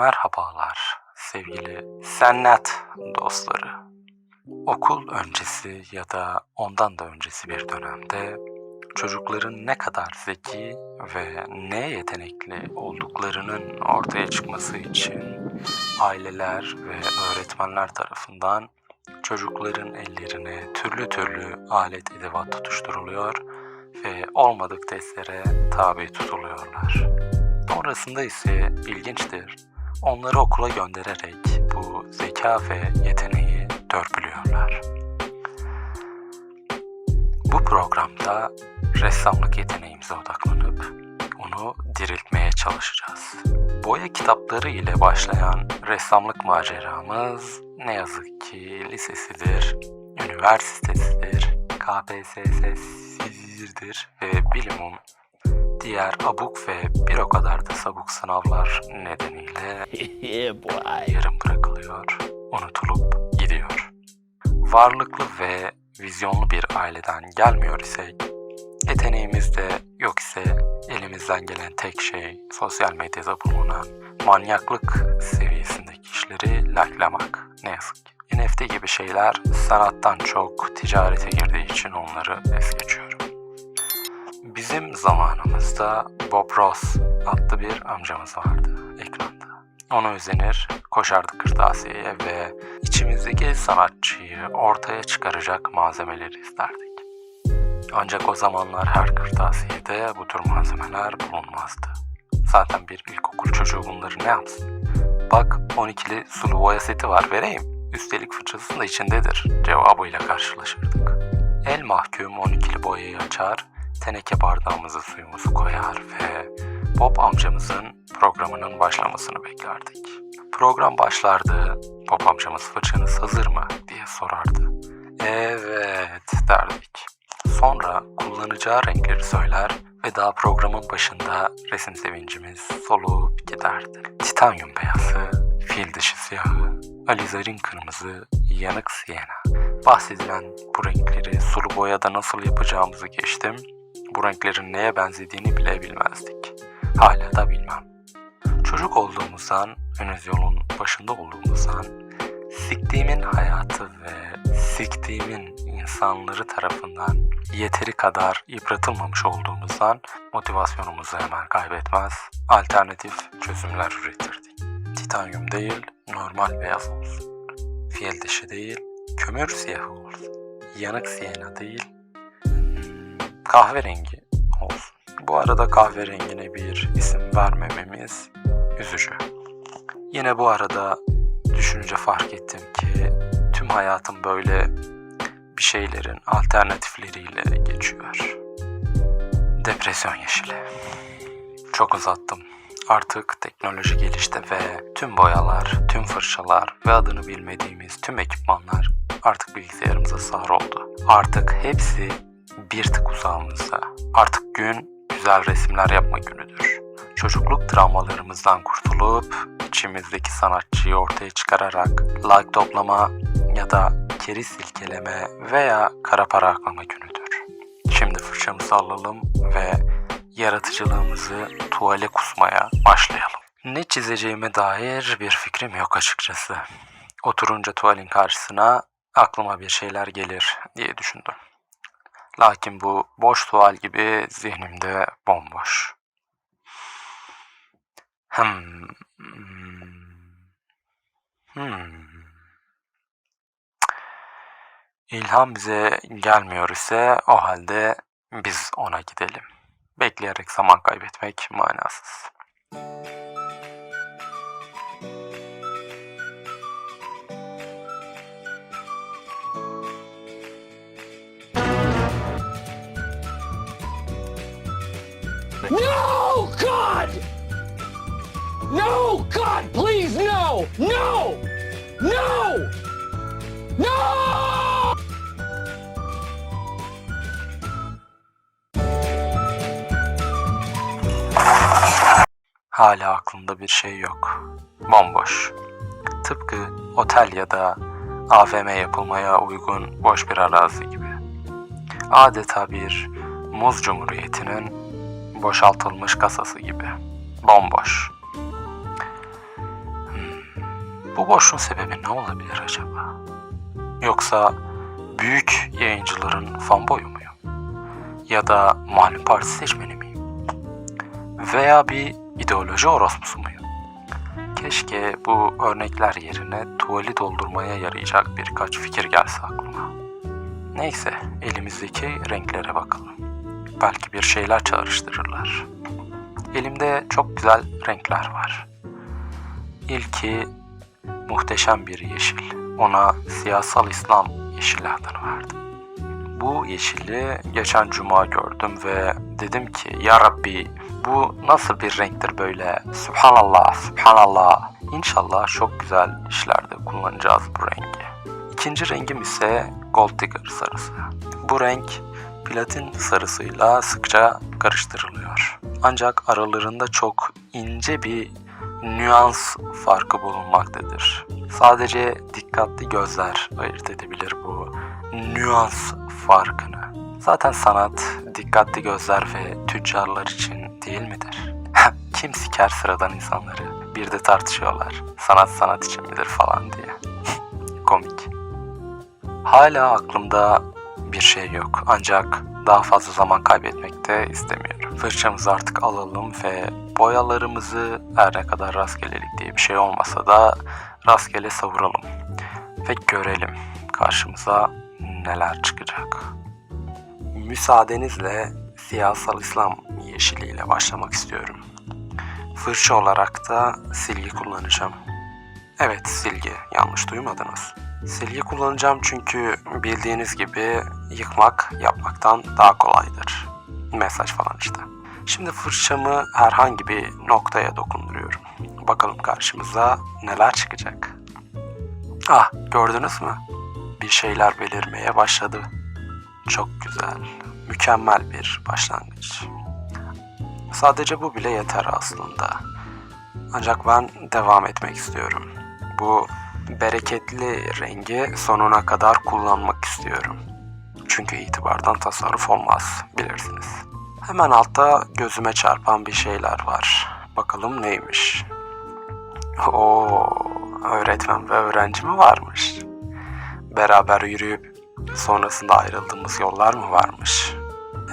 Merhabalar sevgili Sennat dostları. Okul öncesi ya da ondan da öncesi bir dönemde çocukların ne kadar zeki ve ne yetenekli olduklarının ortaya çıkması için aileler ve öğretmenler tarafından çocukların ellerine türlü türlü alet edevat tutuşturuluyor ve olmadık testlere tabi tutuluyorlar. Sonrasında ise ilginçtir. Onları okula göndererek bu zeka ve yeteneği törpülüyorlar. Bu programda ressamlık yeteneğimize odaklanıp onu diriltmeye çalışacağız. Boya kitapları ile başlayan ressamlık maceramız ne yazık ki lisesidir, üniversitesidir, KPSS'sidir ve bilimum diğer abuk ve bir o kadar da sabuk sınavlar nedeniyle yarım bırakılıyor, unutulup gidiyor. Varlıklı ve vizyonlu bir aileden gelmiyor isek, yeteneğimiz de yok ise elimizden gelen tek şey sosyal medyada bulunan manyaklık seviyesindeki işleri likelamak ne yazık ki. NFT gibi şeyler sanattan çok ticarete girdiği için onları es geçiyorum. Bizim zamanımızda Bob Ross adlı bir amcamız vardı ekranda. Ona özenir, koşardık kırtasiyeye ve içimizdeki sanatçıyı ortaya çıkaracak malzemeleri isterdik. Ancak o zamanlar her kırtasiyede bu tür malzemeler bulunmazdı. Zaten bir ilkokul çocuğu bunları ne yapsın? Bak 12'li sulu boya seti var vereyim. Üstelik fırçası da içindedir cevabıyla karşılaşırdık. El mahkum 12'li boyayı açar, teneke bardağımıza suyumuzu koyar ve Bob amcamızın programının başlamasını beklerdik. Program başlardı, Bob amcamız fırçanız hazır mı diye sorardı. Evet derdik. Sonra kullanacağı renkleri söyler ve daha programın başında resim sevincimiz solup giderdi. Titanyum beyazı, fil dişi siyahı, alizarin kırmızı, yanık siyena. Bahsedilen bu renkleri sulu boyada nasıl yapacağımızı geçtim. Bu renklerin neye benzediğini bile bilmezdik. Hala da bilmem. Çocuk olduğumuzdan, henüz yolun başında olduğumuzdan, siktiğimin hayatı ve siktiğimin insanları tarafından yeteri kadar yıpratılmamış olduğumuzdan motivasyonumuzu hemen kaybetmez, alternatif çözümler üretirdik. Titanyum değil, normal beyaz olsun. Fiyel dişi değil, kömür siyahı olsun. Yanık siyena değil, kahverengi olsun. Bu arada kahverengine bir isim vermememiz üzücü. Yine bu arada düşününce fark ettim ki tüm hayatım böyle bir şeylerin alternatifleriyle geçiyor. Depresyon yeşili. Çok uzattım. Artık teknoloji gelişti ve tüm boyalar, tüm fırçalar ve adını bilmediğimiz tüm ekipmanlar artık bilgisayarımıza sığar oldu. Artık hepsi bir tık uzağımızda. Artık gün güzel resimler yapma günüdür. Çocukluk travmalarımızdan kurtulup içimizdeki sanatçıyı ortaya çıkararak like toplama ya da keri silkeleme veya kara para aklama günüdür. Şimdi fırçamızı alalım ve yaratıcılığımızı tuvale kusmaya başlayalım. Ne çizeceğime dair bir fikrim yok açıkçası. Oturunca tuvalin karşısına aklıma bir şeyler gelir diye düşündüm. Lakin bu boş tuval gibi zihnimde bomboş. Hmm. Hmm. İlham bize gelmiyor ise o halde biz ona gidelim. Bekleyerek zaman kaybetmek manasız. No, God, please, no! No! No! No! Hala aklımda bir şey yok. Bomboş. Tıpkı otel ya da AVM yapılmaya uygun boş bir arazi gibi. Adeta bir muz cumhuriyetinin boşaltılmış kasası gibi. Bomboş. Bu boşluğun sebebi ne olabilir acaba? Yoksa büyük yayıncıların fanboyu muyum? Ya da malum parti seçmeni miyim? Veya bir ideoloji orospusu muyum? Keşke bu örnekler yerine tuvali doldurmaya yarayacak birkaç fikir gelse aklıma. Neyse, elimizdeki renklere bakalım. Belki bir şeyler çağrıştırırlar. Elimde çok güzel renkler var. İlki muhteşem bir yeşil. Ona siyasal İslam yeşili adını verdim. Bu yeşili geçen cuma gördüm ve dedim ki ya Rabbi bu nasıl bir renktir böyle? Subhanallah, subhanallah. İnşallah çok güzel işlerde kullanacağız bu rengi. İkinci rengim ise Gold Digger sarısı. Bu renk platin sarısıyla sıkça karıştırılıyor. Ancak aralarında çok ince bir nüans farkı bulunmaktadır. Sadece dikkatli gözler ayırt edebilir bu nüans farkını. Zaten sanat dikkatli gözler ve tüccarlar için değil midir? Kim siker sıradan insanları? Bir de tartışıyorlar. Sanat sanat için midir falan diye. Komik. Hala aklımda bir şey yok. Ancak daha fazla zaman kaybetmek de istemiyorum. Fırçamızı artık alalım ve boyalarımızı her ne kadar rastgelelik diye bir şey olmasa da rastgele savuralım. Ve görelim karşımıza neler çıkacak. Müsaadenizle siyasal İslam yeşiliyle başlamak istiyorum. Fırça olarak da silgi kullanacağım. Evet silgi, yanlış duymadınız. Silgi kullanacağım çünkü bildiğiniz gibi yıkmak yapmaktan daha kolaydır. Mesaj falan işte. Şimdi fırçamı herhangi bir noktaya dokunduruyorum. Bakalım karşımıza neler çıkacak. Ah gördünüz mü? Bir şeyler belirmeye başladı. Çok güzel, mükemmel bir başlangıç. Sadece bu bile yeter aslında. Ancak ben devam etmek istiyorum. Bu bereketli rengi sonuna kadar kullanmak istiyorum. Çünkü itibardan tasarruf olmaz, bilirsiniz. Hemen altta gözüme çarpan bir şeyler var. Bakalım neymiş? Oo, öğretmen ve öğrenci mi varmış? Beraber yürüyüp sonrasında ayrıldığımız yollar mı varmış?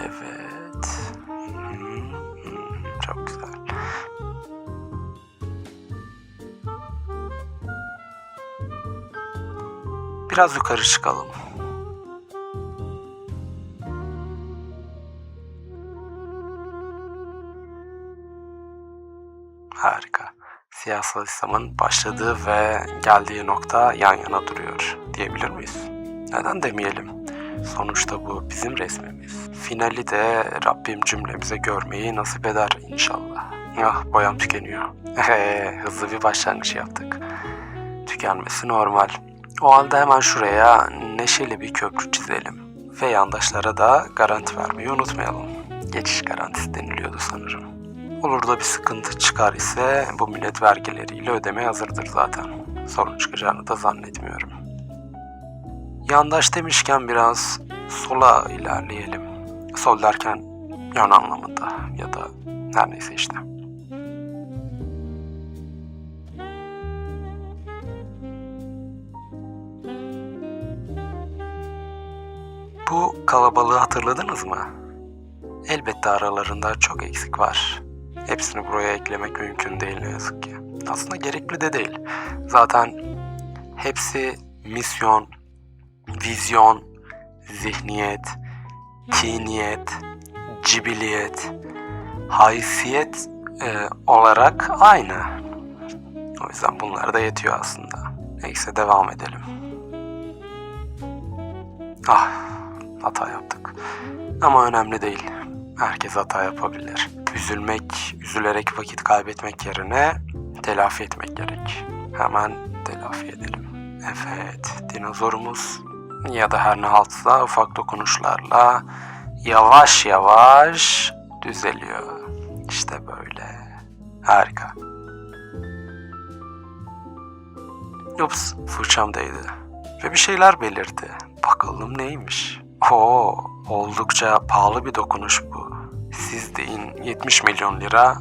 Evet. Hmm, çok güzel. Biraz yukarı çıkalım. Siyasal İslam'ın başladığı ve geldiği nokta yan yana duruyor diyebilir miyiz? Neden demeyelim? Sonuçta bu bizim resmimiz. Finali de Rabbim cümlemize görmeyi nasip eder inşallah. Ah boyam tükeniyor. Eee, hızlı bir başlangıç yaptık. Tükenmesi normal. O halde hemen şuraya neşeli bir köprü çizelim. Ve yandaşlara da garanti vermeyi unutmayalım. Geçiş garantisi deniliyordu sanırım. Olur da bir sıkıntı çıkar ise bu millet vergileriyle ödemeye hazırdır zaten. Sorun çıkacağını da zannetmiyorum. Yandaş demişken biraz sola ilerleyelim. Sol derken yön anlamında ya da her neyse işte. Bu kalabalığı hatırladınız mı? Elbette aralarında çok eksik var. Hepsini buraya eklemek mümkün değil ne yazık ki. Aslında gerekli de değil. Zaten hepsi misyon, vizyon, zihniyet, tiniyet, cibiliyet, haysiyet e, olarak aynı. O yüzden bunlar da yetiyor aslında. Neyse devam edelim. Ah, hata yaptık. Ama önemli değil. Herkes hata yapabilir. Üzülmek, üzülerek vakit kaybetmek yerine telafi etmek gerek. Hemen telafi edelim. Evet, dinozorumuz ya da her ne haltsa ufak dokunuşlarla yavaş yavaş düzeliyor. İşte böyle. Harika. Ups, fırçam değdi. Ve bir şeyler belirdi. Bakalım neymiş? Oo, oldukça pahalı bir dokunuş bu. Siz deyin 70 milyon lira,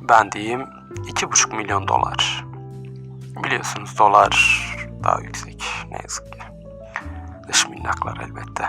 ben diyeyim 2,5 milyon dolar. Biliyorsunuz dolar daha yüksek ne yazık ki. Dış minnaklar elbette.